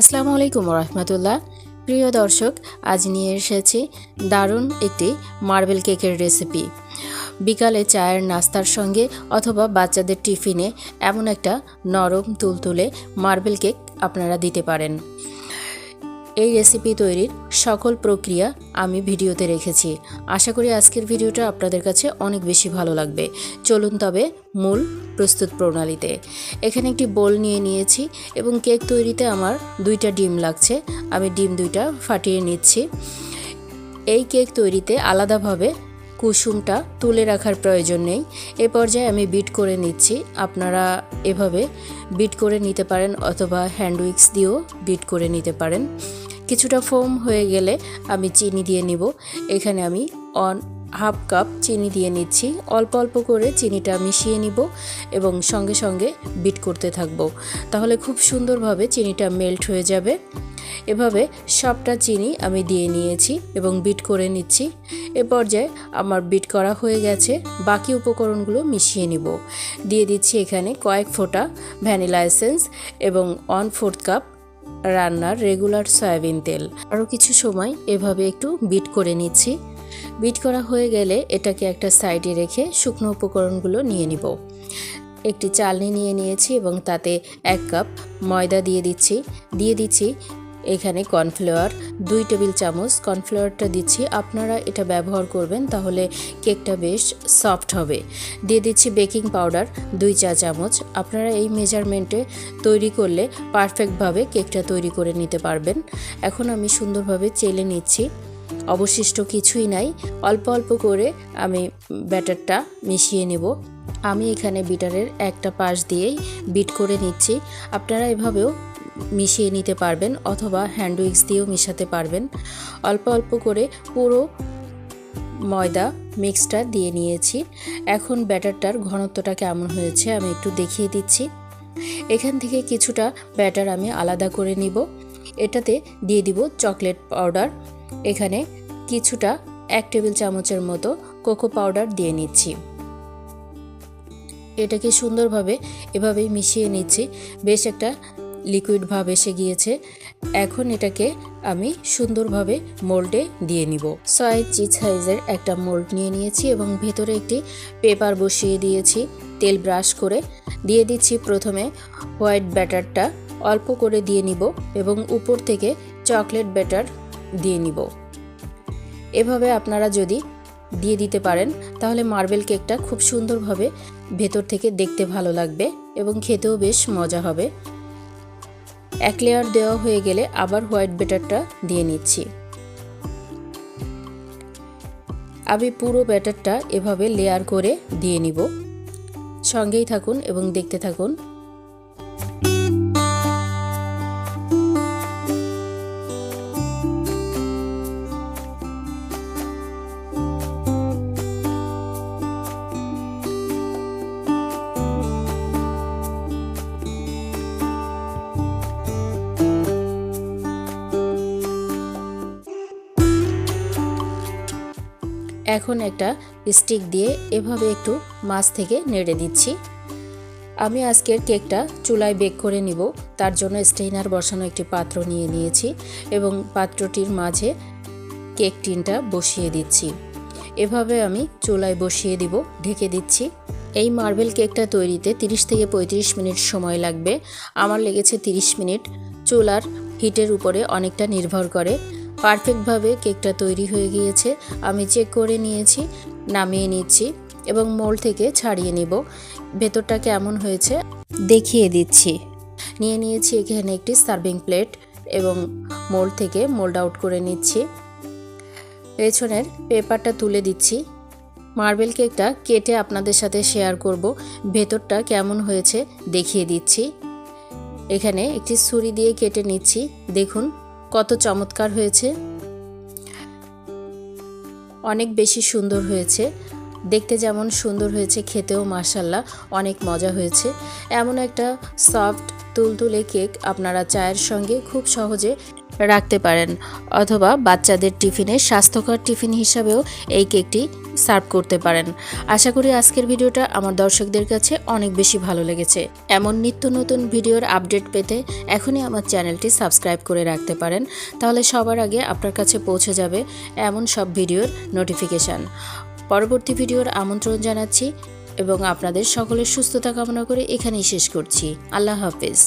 আসসালামু আলাইকুম রহমতুল্লাহ প্রিয় দর্শক, আজ নিয়ে এসেছি দারুণ একটি মার্বেল কেকের রেসিপি। বিকালে চায়ের নাস্তার সঙ্গে অথবা বাচ্চাদের টিফিনে এমন একটা নরম, তুলতুলে মার্বেল কেক আপনারা দিতে পারেন। এই রেসিপি তৈরির সকল প্রক্রিয়া আমি ভিডিওতে রেখেছি। আশা করি আজকের ভিডিওটা আপনাদের কাছে অনেক বেশি ভালো লাগবে। চলুন তবে মূল প্রস্তুত প্রণালীতে। এখানে একটি বোল নিয়ে নিয়েছি এবং কেক তৈরিতে আমার দুইটা ডিম লাগছে। আমি ডিম দুইটা ফাটিয়ে নিচ্ছি। এই কেক তৈরিতে আলাদাভাবে কুসুমটা তুলে রাখার প্রয়োজন নেই। এ পর্যায়ে আমি বিট করে নিচ্ছি। আপনারা এভাবে বিট করে নিতে পারেন অথবা হ্যান্ড উইক্স দিয়েও বিট করে নিতে পারেন। কিছুটা ফোম হয়ে গেলে আমি চিনি দিয়ে নিব। এখানে আমি অন হাফ কাপ চিনি দিয়ে নিচ্ছি। অল্প অল্প করে চিনিটা মিশিয়ে নিব এবং সঙ্গে সঙ্গে বিট করতে থাকব। তাহলে খুব সুন্দরভাবে চিনিটা মেল্ট হয়ে যাবে। এভাবে সবটা চিনি আমি দিয়ে নিয়েছি এবং বিট করে নিচ্ছি। এ পর্যায়ে আমার বিট করা হয়ে গেছে। বাকি উপকরণগুলো মিশিয়ে নিব। দিয়ে দিচ্ছি এখানে কয়েক ফোঁটা ভ্যানিলা এসেন্স এবং ওয়ান ফোর্থ কাপ রান্নার রেগুলার সয়াবিন তেল। আরও কিছু সময় এভাবে একটু বিট করে নিচ্ছি। বিট করা হয়ে গেলে এটাকে একটা সাইডে রেখে শুকনো উপকরণগুলো নিয়ে নিব। একটি চালনি নিয়ে নিয়েছি এবং তাতে এক কাপ ময়দা দিয়ে দিচ্ছি। দিয়ে দিচ্ছি এখানে কর্নফ্লাওয়ার, দুই টেবিল চামচ। কর্নফ্লাওয়ারটা দিচ্ছি। আপনারা এটা ব্যবহার করবেন, তাহলে কেকটা বেশ সফট হবে। দিয়ে দিচ্ছি বেকিং পাউডার, দুই চা চামচ। আপনারা এই মেজারমেন্টে তৈরি করলে পারফেক্টভাবে কেকটা তৈরি করে নিতে পারবেন। এখন আমি সুন্দরভাবে চেলে নিচ্ছি। অবশিষ্ট কিছুই নাই। অল্প অল্প করে আমি ব্যাটারটা মিশিয়ে নেব। আমি এখানে বিটারের একটা পাশ দিয়েই বিট করে নিচ্ছি। আপনারা এভাবেও মিশিয়ে নিতে পারবেন অথবা হ্যান্ড উইক্স দিয়েও মিশাতে পারবেন। অল্প অল্প করে পুরো ময়দা মিক্সটা দিয়ে নিয়েছি। এখন ব্যাটারটার ঘনত্বটা কেমন হয়েছে আমি একটু দেখিয়ে দিচ্ছি। এখান থেকে কিছুটা ব্যাটার আমি আলাদা করে নিব। এটাতে দিয়ে দিব চকলেট পাউডার। এখানে কিছুটা এক টেবিল চামচের মতো কোকো পাউডার দিয়ে নিচ্ছি। এটাকে সুন্দরভাবে এভাবেই মিশিয়ে নিচ্ছি। বেশ একটা লিকুইড ভাব এসে গিয়েছে। এখন এটাকে আমি সুন্দরভাবে মোল্ডে দিয়ে নিব। ছয় চিজ সাইজের একটা মোল্ড নিয়ে নিয়েছি এবং ভেতরে একটি পেপার বসিয়ে দিয়েছি। তেল ব্রাশ করে দিয়ে দিচ্ছি প্রথমে হোয়াইট ব্যাটারটা অল্প করে দিয়ে নিব এবং উপর থেকে চকলেট ব্যাটার দিয়ে নিব। এভাবে আপনারা যদি দিয়ে দিতে পারেন, তাহলে মার্বেল কেকটা খুব সুন্দরভাবে ভেতর থেকে দেখতে ভালো লাগবে এবং খেতেও বেশ মজা হবে। এক লেয়ার দেওয়া হয়ে গেলে আবার হোয়াইট ব্যাটারটা দিয়ে নিচ্ছি। আমি পুরো ব্যাটারটা এভাবে লেয়ার করে দিয়ে নিব। সঙ্গেই থাকুন এবং দেখতে থাকুন। এখন একটা স্টিক দিয়ে এভাবে একটু মাছ থেকে নেড়ে দিচ্ছি। আমি আজকের কেকটা চুলায় বেক করে নিব। তার জন্য স্টেইনার বসানো একটি পাত্র নিয়ে নিয়েছি এবং পাত্রটির মাঝে কেক টিনটা বসিয়ে দিচ্ছি। এভাবে আমি চুলায় বসিয়ে দিব, ঢেকে দিচ্ছি। এই মার্বেল কেকটা তৈরিতে 30 থেকে 35 মিনিট সময় লাগবে। আমার লেগেছে 30 মিনিট। চুলার হিটের উপরে অনেকটা নির্ভর করে। পারফেক্টভাবে কেকটা তৈরি হয়ে গিয়েছে। আমি চেক করে নিয়েছি, নামিয়ে নিচ্ছি এবং মোল থেকে ছাড়িয়ে নিব। ভেতরটা কেমন হয়েছে দেখিয়ে দিচ্ছি। নিয়ে নিয়েছি এখানে একটি সার্ভিং প্লেট এবং মোল থেকে মোল্ড আউট করে নিচ্ছি। পেছনের পেপারটা তুলে দিচ্ছি। মার্বেল কেকটা কেটে আপনাদের সাথে শেয়ার করব। ভেতরটা কেমন হয়েছে দেখিয়ে দিচ্ছি। এখানে একটি ছুরি দিয়ে কেটে নিচ্ছি। দেখুন কত চমৎকার হয়েছে। অনেক বেশি সুন্দর হয়েছে। দেখতে যেমন সুন্দর হয়েছে খেতেও মার্শাল্লাহ অনেক মজা হয়েছে। এমন একটা সফট তুলতুলে কেক আপনারা চায়ের সঙ্গে খুব সহজে রাখতে পারেন। অথবা বাচ্চাদের টিফিনে, স্বাস্থ্যকর টিফিন হিসাবেও এই কেকটি সার্ভ করতে পারেন। আশা করি আজকের ভিডিওটা আমার দর্শকদের কাছে অনেক বেশি ভালো লেগেছে। এমন নিত্য নতুন ভিডিওর আপডেট পেতে এখনই আমার চ্যানেলটি সাবস্ক্রাইব করে রাখতে পারেন, তাহলে সবার আগে আপনার কাছে পৌঁছে যাবে এমন সব ভিডিওর নোটিফিকেশান। পরবর্তী ভিডিওর আমন্ত্রণ জানাচ্ছি এবং আপনাদের সকলের সুস্থতা কামনা করে এখানেই শেষ করছি। আল্লাহ হাফেজ।